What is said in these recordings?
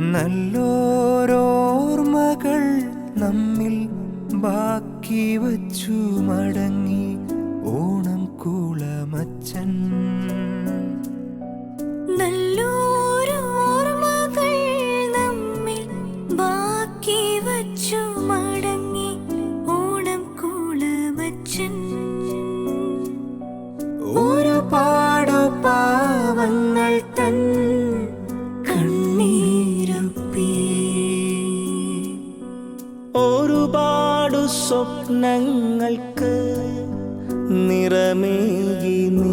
നല്ലോരോർമ്മകൾ നമ്മിൽ ബാക്കി വച്ചു മടങ്ങി ഓണം കുളമച്ചൻ. നല്ലൊരോർമ്മകൾ നമ്മിൽ ബാക്കി വച്ചു മടങ്ങി ഓണം കുളമച്ചൻ. ഒരുപാടു പാവങ്ങൾ ഒരുപാടു സ്വപ്നങ്ങൾക്ക് നിറമേകി നീ.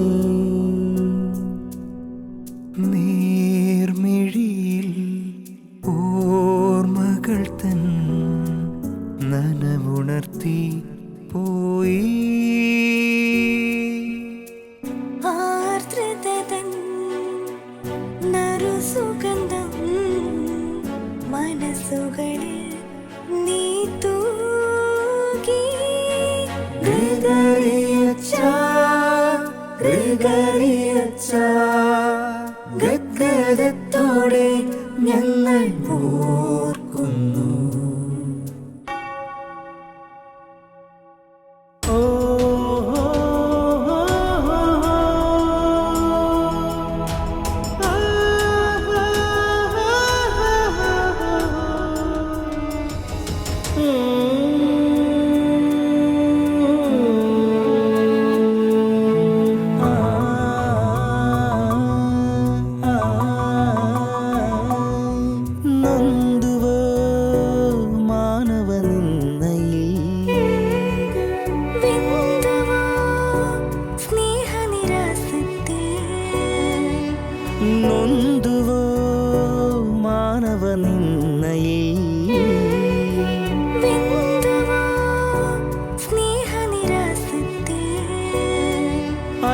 ഗൃഗറിയച്ച ഗൃഗറിയച്ച ഗദ്ഗതത്തോടെ ഞങ്ങൾ ഓർക്കുന്നു ഓ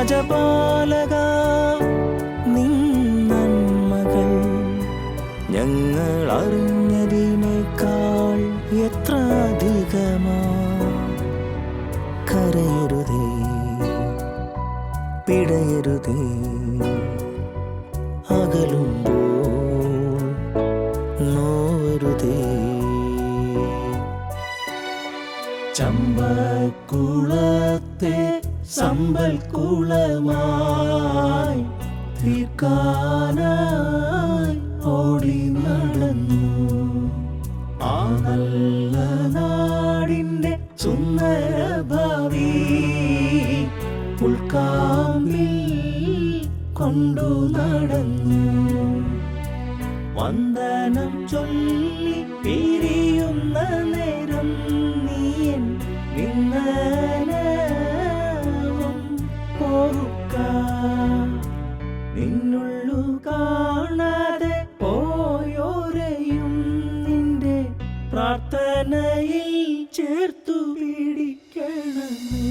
അജപാലക നിന്നന്മകൾ ഞങ്ങൾ അറിഞ്ഞതിനേക്കാൾ എത്ര അധികമാ കരയരുതേ പിടയരുതേ. അകലുമ്പോൾ നോവരുതേ. ചമ്പക്കുളത്തെ സമ്പൽ കുളമായി തീർക്കാനായി ഓടി നടന്നു. ആ നല്ല നാടിന്റെ സുന്ദര ഭാവി ഉൾക്കാമ്പിൽ കൊണ്ടു നടന്നു. വന്ദനം ചൊല്ലി പിരിയുന്ന നേരം നീയൻ നിന്നനവും പ്രാർത്ഥനയിൽ ചേർത്തു പിടിക്കണമേ.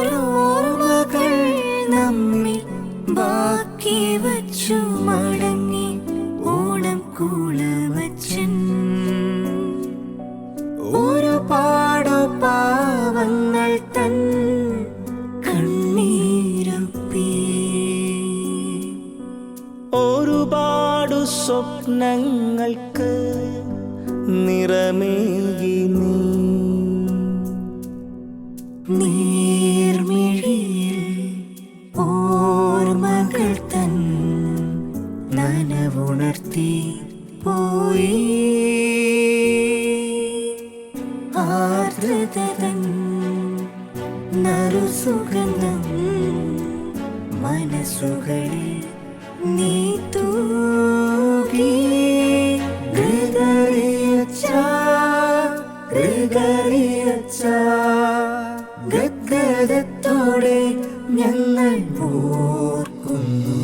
നല്ലോരോർമ്മകൾ നമ്മിൽ ബാക്കി വച്ചു മടങ്ങി ഓണം കുളമച്ചൻ ഒരുപാടു പാവങ്ങൾ ഒരുപാടു സ്വപ്നങ്ങൾക്ക് നിറമേകി നീ. നീർമിഴിയിൽ ഓർമ്മകൾ തൻ നനവുണർത്തി പോയി. ആർദ്രതൻ നറുസുഗന്ധം മനസ്സുകളിൽ ആഹ്ലാദത്തോടെ ഞങ്ങൾ ഓർക്കുന്നു